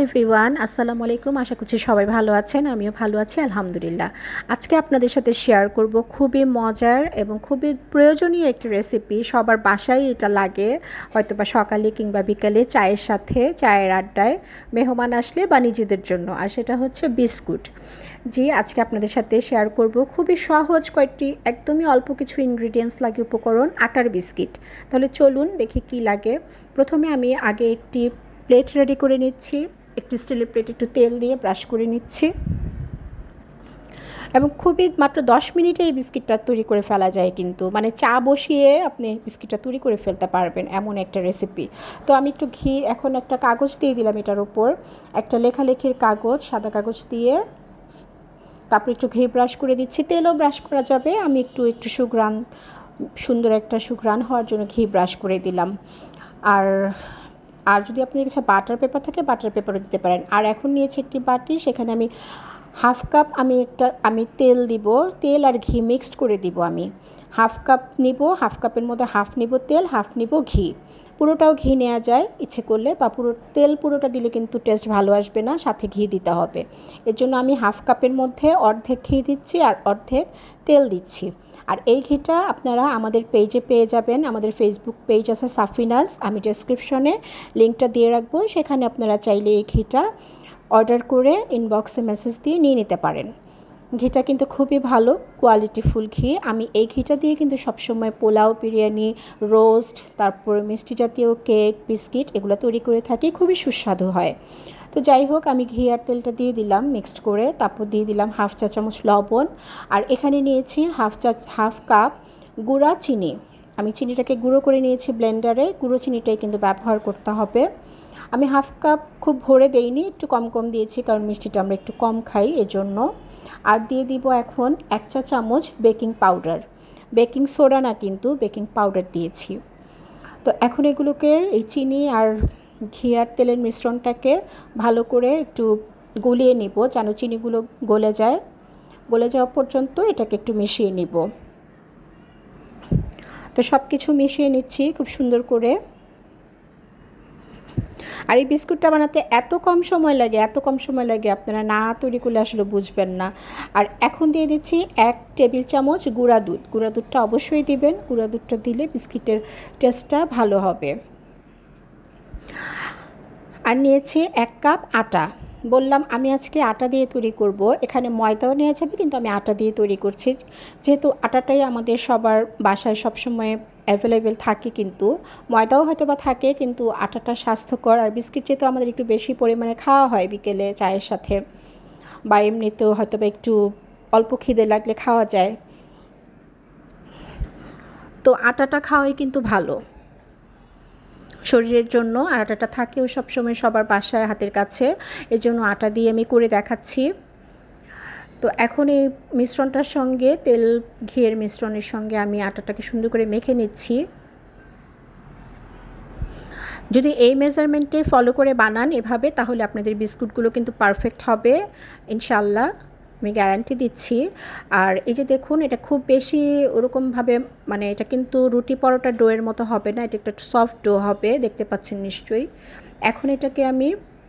Everyone আসসালামু আলাইকুম আশা করছি সবাই ভালো আছেন আমিও ভালো আছি আলহামদুলিল্লাহ আজকে আপনাদের সাথে শেয়ার করব খুবই মজার এবং খুবই প্রয়োজনীয় একটি রেসিপি সবার বাসায় এটা লাগে হয়তো বা সকালে কিংবা বিকালে চায়ের সাথে চায়ের আড্ডায় মেহমান আসলে বা নিজেদের জন্য আর সেটা হচ্ছে বিস্কুট জি আজকে আপনাদের সাথে শেয়ার করব খুবই সহজ কয়েকটি একদমই অল্প কিছু ইনগ্রিডিয়েন্টস লাগে উপকরণ আটার বিস্কিট তাহলে চলুন দেখি কি লাগে প্রথমে আমি আগে একটি প্লেট রেডি করে নিচ্ছি একটি স্টিলের প্লেট একটু তেল দিয়ে ব্রাশ করে নিচ্ছি। এবং খুবই মাত্র দশ মিনিটে এই বিস্কিটটা তৈরি করে ফেলা যায় কিন্তু। মানে চা বসিয়ে আপনি বিস্কিটটা তৈরি করে ফেলতে পারবেন এমন একটা রেসিপি তো আমি একটু ঘি, এখন একটা কাগজ দিয়ে দিলাম এটার উপর। একটা লেখালেখির কাগজ, সাদা কাগজ দিয়ে। তারপর একটু ঘি ব্রাশ করে দিচ্ছি। তেলও ব্রাশ করা যাবে। আমি একটু একটু সুগ্রান সুন্দর একটা সুগ্রান হওয়ার জন্য ঘি ব্রাশ করে দিলাম। আর আর যদি আপনার কাছে বাটার পেপার থাকে বাটার পেপারও দিতে পারেন। আর এখন নিয়েছি একটি বাটি, সেখানে আমি হাফ কাপ আমি একটা, আমি তেল দিব। তেল আর ঘি মিক্সড করে দিব আমি। হাফ কাপ নিব হাফ কাপের মধ্যে হাফ নিব তেল হাফ নিব ঘি। পুরোটাও ঘি নেওয়া যায়, ইচ্ছে করলে, বা পুরো, তেল পুরোটা দিলে কিন্তু টেস্ট ভালো আসবে না, সাথে ঘি দিতে হবে। এর জন্য আমি হাফ কাপের মধ্যে অর্ধেক ঘি দিচ্ছি আর অর্ধেক তেল দিচ্ছি। আর এই ঘিটা আপনারা আমাদের পেজে পেয়ে যাবেন। আমাদের ফেসবুক পেজ আছে সাফিনাস। আমি ডেসক্রিপশনে লিঙ্কটা দিয়ে রাখব। সেখানে আপনারা চাইলে এই ঘিটা অর্ডার করে ইনবক্সে মেসেজ দিয়ে নিয়ে নিতে পারেন। ঘিটা কিন্তু খুবই ভালো কোয়ালিটিফুল ঘি। আমি এই ঘিটা দিয়ে কিন্তু সবসময় পোলাও, বিরিয়ানি রোস্ট তারপর মিষ্টি জাতীয় কেক বিস্কিট এগুলো তৈরি করে থাকি, খুবই সুস্বাদু হয়। তো যাই হোক, আমি ঘি আর তেলটা দিয়ে দিলাম মিক্সড করে, তারপর দিয়ে দিলাম হাফ চা চামচ লবণ। আর এখানে নিয়েছি হাফ চা হাফ কাপ গুঁড়া চিনি। আমি চিনিটাকে গুঁড়ো করে নিয়েছি ব্লেন্ডারে গুঁড়ো চিনিটাই কিন্তু ব্যবহার করতে হবে। আমি হাফ কাপ খুব ভরে দেইনি, একটু কম কম দিয়েছি কারণ মিষ্টিটা আমরা একটু কম খাই এজন্য। আর দিয়ে দিব এখন এক চা চামচ বেকিং পাউডার। বেকিং সোডা না কিন্তু, বেকিং পাউডার দিয়েছি। তো এখন এগুলোকে, এই চিনি আর ঘি আর তেলের মিশ্রণটাকে ভালো করে একটু গলিয়ে নিব যেন চিনিগুলো গলে যায়। গলে যাওয়া পর্যন্ত এটাকে একটু মিশিয়ে নিব। তো সব কিছু মিশিয়ে নিচ্ছি খুব সুন্দর করে। আর এই বিস্কুটটা বানাতে এত কম সময় লাগে, এত কম সময় লাগে, আপনারা না তৈরি করলে আসলে বুঝবেন না। আর এখন দিয়ে দিচ্ছি এক টেবিল চামচ গুঁড়া দুধ। গুঁড়া দুধটা অবশ্যই দিবেন। গুঁড়া দুধটা দিলে বিস্কিটের টেস্টটা ভালো হবে। আর নিয়েছি এক কাপ আটা। বললাম, আমি আজকে আটা দিয়ে তৈরি করব। এখানে ময়দাও নেওয়া যাবে, কিন্তু আমি আটা দিয়ে তৈরি করছি। যেহেতু আটাটাই আমাদের সবার বাসায় সবসময় অ্যাভেলেবেল থাকে কিন্তু, ময়দাও হয়তো বা থাকে, কিন্তু আটাটা স্বাস্থ্যকর। আর বিস্কিট যেহেতু আমাদের একটু বেশি পরিমাণে খাওয়া হয় বিকেলে চায়ের সাথে, বা এমনিতেও হয়তো বা একটু অল্প খিদে লাগলে খাওয়া যায়। তো আটাটা খাওয়াই কিন্তু ভালো। শরীরের জন্য আর আটাটা থাকেও সবসময় সবার বাসায় হাতের কাছে। এর জন্য আটা দিয়ে আমি করে দেখাচ্ছি। তো এখন এই মিশ্রণটার সঙ্গে, তেল ঘিয়ের মিশ্রণের সঙ্গে আমি আটাটাকে সুন্দর করে মেখে নিচ্ছি। যদি এই মেজারমেন্টে ফলো করে বানান এভাবে, তাহলে আপনাদের বিস্কুটগুলো কিন্তু পারফেক্ট হবে ইনশাল্লাহ আমি গ্যারান্টি দিচ্ছি। আর এই যে দেখুন, এটা খুব বেশি ওরকমভাবে মানে এটা কিন্তু রুটি পরোটা ডোয়ের মতো হবে না, এটা একটা সফট ডো হবে, দেখতে পাচ্ছেন নিশ্চয়ই। এখন এটাকে আমি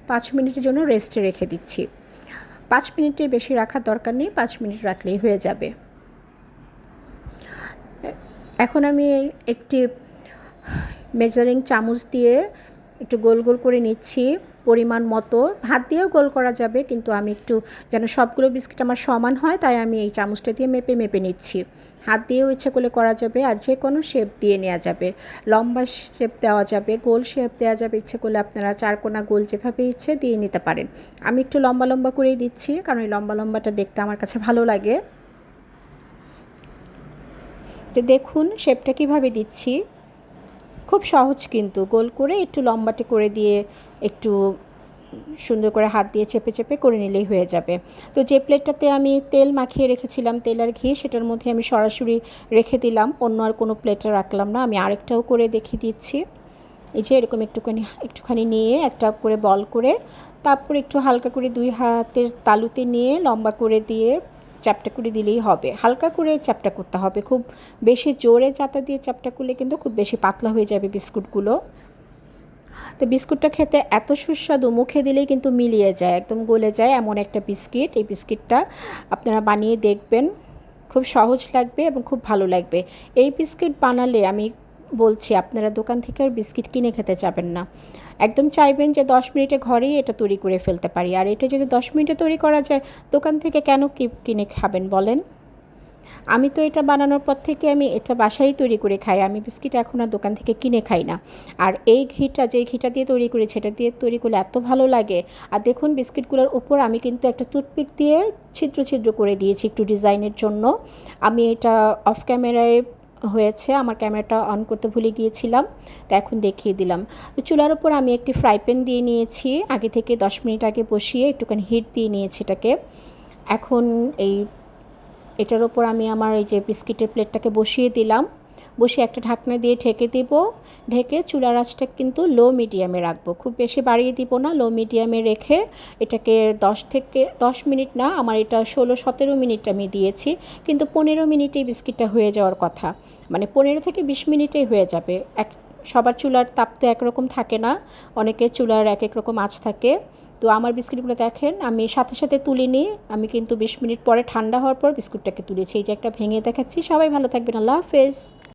পাঁচ মিনিটের জন্য রেস্টে রেখে দিচ্ছি। পাঁচ মিনিটের বেশি রাখার দরকার নেই, পাঁচ মিনিট রাখলেই হয়ে যাবে। এখন আমি একটি মেজারিং চামচ দিয়ে একটু গোল গোল করে নিচ্ছি। পরিমাণ মতো হাত দিয়েও গোল করা যাবে, কিন্তু আমি একটু যেন সবগুলো বিস্কিট আমার সমান হয়, তাই আমি এই চামচটা দিয়ে মেপে মেপে নিচ্ছি। হাত দিয়েও ইচ্ছে করলে করা যাবে, আর যে কোনো শেপ দিয়ে নেওয়া যাবে। লম্বা শেপ দেওয়া যাবে, গোল শেপ দেওয়া যাবে, ইচ্ছে করলে আপনারা চারকোনা গোল যেভাবে ইচ্ছে দিয়ে নিতে পারেন। আমি একটু লম্বা লম্বা করেই দিচ্ছি, কারণ এই লম্বা লম্বাটা দেখতে আমার কাছে ভালো লাগে। তো দেখুন শেপটা কীভাবে দিচ্ছি। খুব সহজ কিন্তু। গোল করে একটু লম্বাটে করে দিয়ে একটু সুন্দর করে হাত দিয়ে চেপে চেপে করে নিলেই হয়ে যাবে। তো যে প্লেটটাতে আমি তেল মাখিয়ে রেখেছিলাম, তেল আর ঘি, সেটার মধ্যে আমি সরাসরি রেখে দিলাম। অন্য আর কোনো প্লেটে রাখলাম না। আমি আরেকটাও করে দেখিয়ে দিচ্ছি। এই যে এরকম একটুখানি একটুখানি নিয়ে একটা করে বল করে, তারপর একটু হালকা করে দুই হাতের তালুতে নিয়ে লম্বা করে দিয়ে চ্যাপটা করে দিলেই হবে। হালকা করে চ্যাপটা করতে হবে। খুব বেশি জোরে চাতা দিয়ে চ্যাপটা করলে কিন্তু খুব বেশি পাতলা হয়ে যাবে বিস্কুটগুলো। তো বিস্কুটটা খেতে এত সুস্বাদু, মুখে দিলেই কিন্তু মিলিয়ে যায়, একদম গলে যায় এমন একটা বিস্কিট। এই বিস্কিটটা আপনারা বানিয়ে দেখবেন। খুব সহজ লাগবে এবং খুব ভালো লাগবে। এই বিস্কিট বানালে আমি বলছি, আপনারা দোকান থেকে আর বিস্কিট কিনে খেতে যাবেন না। একদম চাইবেন যে দশ মিনিটে ঘরেই এটা তৈরি করে ফেলতে পারি। আর এটা যদি দশ মিনিটে তৈরি করা যায়, দোকান থেকে কেন কি কিনে খাবেন বলেন? আমি তো এটা বানানোর পর থেকে আমি এটা বাসায় তৈরি করে খাই। আমি বিস্কিট এখন আর দোকান থেকে কিনে খাই না। আর এই ঘিটা, যে ঘিটা দিয়ে তৈরি করি, সেটা দিয়ে তৈরি করলে এত ভালো লাগে। আর দেখুন, বিস্কিটগুলোর উপর আমি কিন্তু একটা টুথপিক দিয়ে ছিদ্র ছিদ্র করে দিয়েছি একটু ডিজাইনের জন্য। আমি এটা অফ ক্যামেরায় হয়েছে, আমার ক্যামেরাটা অন করতে ভুলে গিয়েছিলাম, তো এখন দেখিয়ে দিলাম। চুলার উপর আমি একটি ফ্রাই প্যান দিয়ে নিয়েছি, আগে থেকে দশ মিনিট আগে বসিয়ে একটুখানি হিট দিয়ে নিয়েছি এটাকে। এখন এই, এটার ওপর আমি আমার এই যে বিস্কিটের প্লেটটাকে বসিয়ে দিলাম। বসিয়ে একটা ঢাকনা দিয়ে ঢেকে দেব। ঢেকে চুলার আঁচটা কিন্তু লো মিডিয়ামে রাখব। খুব বেশি বাড়িয়ে দিব না লো মিডিয়ামে রেখে এটাকে দশ থেকে দশ মিনিট না, আমার এটা ষোলো সতেরো মিনিট আমি দিয়েছি। কিন্তু পনেরো মিনিটেই বিস্কিটটা হয়ে যাওয়ার কথা। মানে পনেরো থেকে বিশ মিনিটেই হয়ে যাবে। এক, সবার চুলার তাপ তো একরকম থাকে না, অনেকের চুলার এক এক রকম আঁচ থাকে। তো আমার বিস্কুটগুলো দেখেন, আমি সাথে সাথে তুলিনি। আমি কিন্তু বিশ মিনিট পরে ঠান্ডা হওয়ার পর বিস্কুটটাকে তুলেছি। এই যে একটা ভেঙে দেখাচ্ছি। সবাই ভালো থাকবেন। আল্লাহ হাফেজ।